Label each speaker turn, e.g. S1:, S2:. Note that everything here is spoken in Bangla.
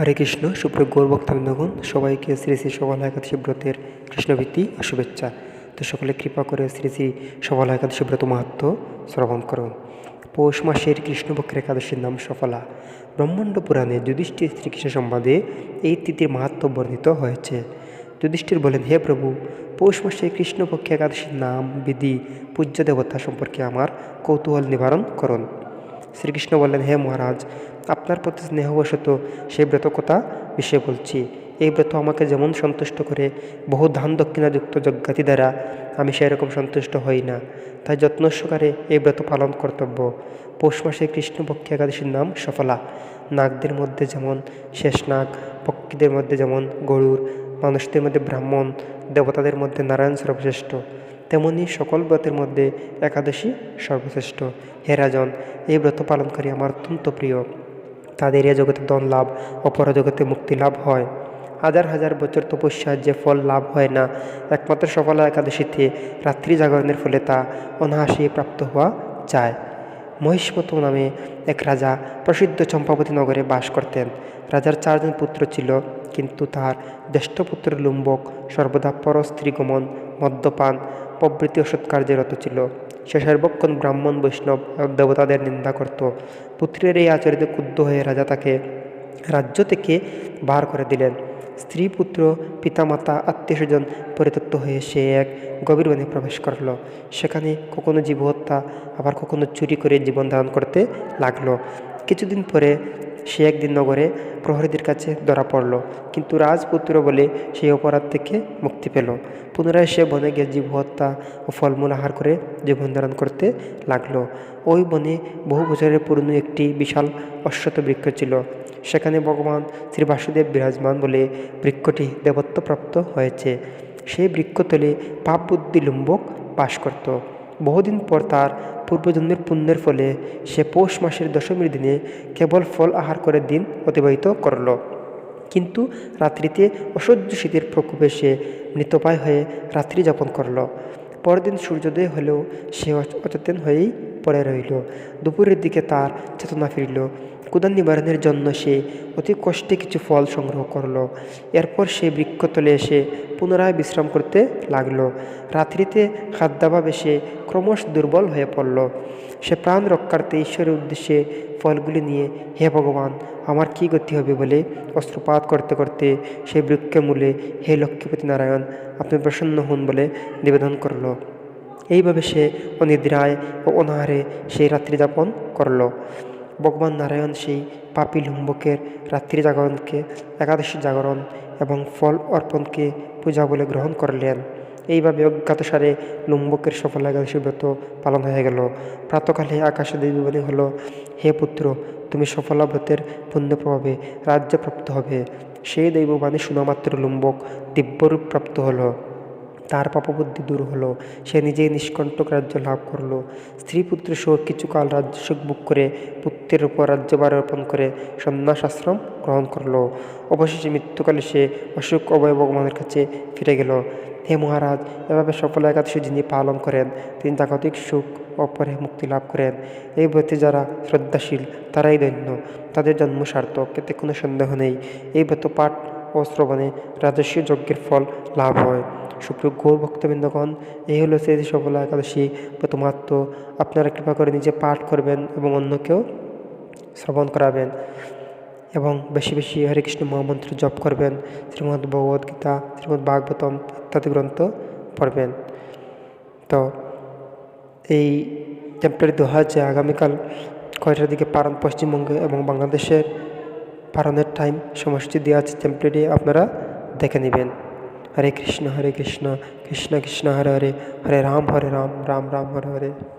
S1: হরে কৃষ্ণ সুপ্রিয় গৌরভক্তাম সবাইকে শ্রী শ্রী সবাল একাদশী ব্রতের কৃষ্ণভিত্তি আর শুভেচ্ছা তো সকলে কৃপা করে শ্রী শ্রী সবাল একাদশী ব্রত মাহাত্ম শ্রবণ করুন পৌষ মাসের কৃষ্ণপক্ষের একাদশীর নাম সফলা ব্রহ্মাণ্ড পুরাণে যুধিষ্ঠির শ্রীকৃষ্ণ সম্বাদে এই তিথির মাহাত্ম বর্ণিত হয়েছে যুধিষ্ঠির বলেন হে প্রভু পৌষ মাসে কৃষ্ণপক্ষে একাদশীর নাম বিধি পূজ্য দেবতা সম্পর্কে আমার কৌতূহল নিবারণ করুন শ্রীকৃষ্ণ বললেন হে মহারাজ আপনার প্রতি স্নেহবশত সেই ব্রতকতা বিষয়ে বলছি এই ব্রত আমাকে যেমন সন্তুষ্ট করে বহু ধান দক্ষিণাযুক্ত যজ্ঞাতি দ্বারা আমি সেরকম সন্তুষ্ট হই না তাই যত্ন সহকারে এই ব্রত পালন কর্তব্য পৌষ মাসে কৃষ্ণপক্ষী একাদশীর নাম সফলা নাগদের মধ্যে যেমন শেষ নাগ পক্ষীদের মধ্যে যেমন গরুর মানুষদের মধ্যে ব্রাহ্মণ দেবতাদের মধ্যে নারায়ণ সর্বশ্রেষ্ঠ তেমনি সকল ব্রতের মধ্যে একাদশী সর্বশ্রেষ্ঠ হেরাজন এই ব্রত পালনকারী আমার অত্যন্ত প্রিয় তাদের এ জগতে দন লাভ অপর জগতে মুক্তি লাভ হয় হাজার হাজার বছর তপস্যার যে ফল লাভ হয় না একমাত্র সফলা একাদশীতে রাত্রি জাগরণের ফলে তা অনাহাসে প্রাপ্ত হওয়া যায় মহিষ্মত নামে এক রাজা প্রসিদ্ধ চম্পাবতী নগরে বাস করতেন রাজার চারজন পুত্র ছিল কিন্তু তার জ্যেষ্ঠ পুত্র লুম্বক সর্বদা পরস্ত্রী গমন মদ্যপান প্রভৃতি অসৎ রত ছিল সে সর্বক্ষণ ব্রাহ্মণ বৈষ্ণব এবং দেবতাদের নিন্দা করত পুত্রের এই আচরিত ক্ষুব্ধ হয়ে রাজা তাকে রাজ্য থেকে বার করে দিলেন স্ত্রী পুত্র পিতামাতা স্বজন পরিত্যক্ত হয়ে সে এক গভীর বনে প্রবেশ করলো সেখানে কখনো জীবহত্যা আবার কখনো চুরি করে জীবন ধারণ করতে লাগলো কিছুদিন পরে সে একদিন নগরে প্রহরীদের কাছে ধরা পড়ল কিন্তু রাজপুত্র বলে সেই অপরাধ থেকে মুক্তি পেল পুনরায় সে বনে গিয়ে জীব হত্যা ও ফলমূল আহার করে জীবনধারণ করতে লাগলো ওই বনে বহু বছরের পুরনো একটি বিশাল অশ্বত বৃক্ষ ছিল সেখানে ভগবান শ্রী বাসুদেব বিরাজমান বলে বৃক্ষটি দেবত্বপ্রাপ্ত হয়েছে সেই বৃক্ষতলে পাপ বুদ্ধি লুম্বক বাস করত বহুদিন পর তার পূর্বজন্মের পুণ্যের ফলে সে পৌষ মাসের দশমীর দিনে কেবল ফল আহার করে দিন অতিবাহিত করল কিন্তু রাত্রিতে অসহ্য শীতের প্রকোপে সে মৃতপায় হয়ে রাত্রি যাপন করল পরদিন সূর্যোদয় হলেও সে অচেতন হয়েই পড়ে রইল দুপুরের দিকে তার চেতনা ফিরল ক্ষুদা নিবারণের জন্য সে অতি কষ্টে কিছু ফল সংগ্রহ করল এরপর সে বৃক্ষতলে এসে পুনরায় বিশ্রাম করতে লাগলো রাত্রিতে খাদ্যাভাবে সে ক্রমশ দুর্বল হয়ে পড়ল সে প্রাণ রক্ষার্থে ঈশ্বরের উদ্দেশ্যে ফলগুলি নিয়ে হে ভগবান আমার কি গতি হবে বলে অস্ত্রপাত করতে করতে সেই বৃক্ষে মূলে হে লক্ষ্মীপতি নারায়ণ আপনি প্রসন্ন হন বলে নিবেদন করল এইভাবে সে অনিদ্রায় ও অনাহারে সেই রাত্রি যাপন করল ভগবান নারায়ণ সেই পাপি লুম্বকের রাত্রি জাগরণকে একাদশী জাগরণ এবং ফল অর্পণকে পূজা বলে গ্রহণ করলেন এইভাবে অজ্ঞাতসারে লুম্বকের সফল একাদশী ব্রত পালন হয়ে গেল প্রাতকালে আকাশে দেবীবাণী হল হে পুত্র তুমি সফলা পুণ্য প্রভাবে রাজ্য প্রাপ্ত হবে সেই দৈববাণী শুনামাত্র লুম্বক দিব্যরূপ প্রাপ্ত হলো তার পাপবুদ্ধি দূর হলো সে নিজেই নিষ্কণ্টক রাজ্য লাভ করলো স্ত্রী পুত্র সহ কিছুকাল রাজ্য সুখ বুক করে পুত্রের উপর রাজ্যবার অর্পণ করে সন্ন্যাস আশ্রম গ্রহণ করলো অবশেষে মৃত্যুকালে সে অশোক অভয় ভগবানের কাছে ফিরে গেল হে মহারাজ এভাবে সফল একাদশ যিনি পালন করেন তিনি জাগতিক সুখ অপরে মুক্তি লাভ করেন এই ব্রতে যারা শ্রদ্ধাশীল তারাই ধন্য তাদের জন্ম সার্থক এতে কোনো সন্দেহ নেই এই ব্রত পাঠ ও শ্রবণে মানে রাজস্বী যজ্ঞের ফল লাভ হয় সুপ্রিয় গৌর ভক্তবৃন্দগণ এই হলো সেই সফল একাদশী প্রথমাত্ম আপনারা কৃপা করে নিজে পাঠ করবেন এবং অন্যকেও শ্রবণ করাবেন এবং বেশি বেশি হরে কৃষ্ণ মহামন্ত্র জপ করবেন শ্রীমৎ ভগবদ গীতা শ্রীমৎ ভাগবতম ইত্যাদি গ্রন্থ পড়বেন তো এই টেম্পলের দু হাজার আগামীকাল কয়টার দিকে পারান পশ্চিমবঙ্গে এবং বাংলাদেশের পারানোর টাইম সমষ্টি দেওয়া আছে টেম্পলেটে আপনারা দেখে নেবেন হরে কৃষ্ণ হরে কৃষ্ণ কৃষ্ণ কৃষ্ণ হরে হরে হরে রাম হরে রাম রাম রাম হরে হরে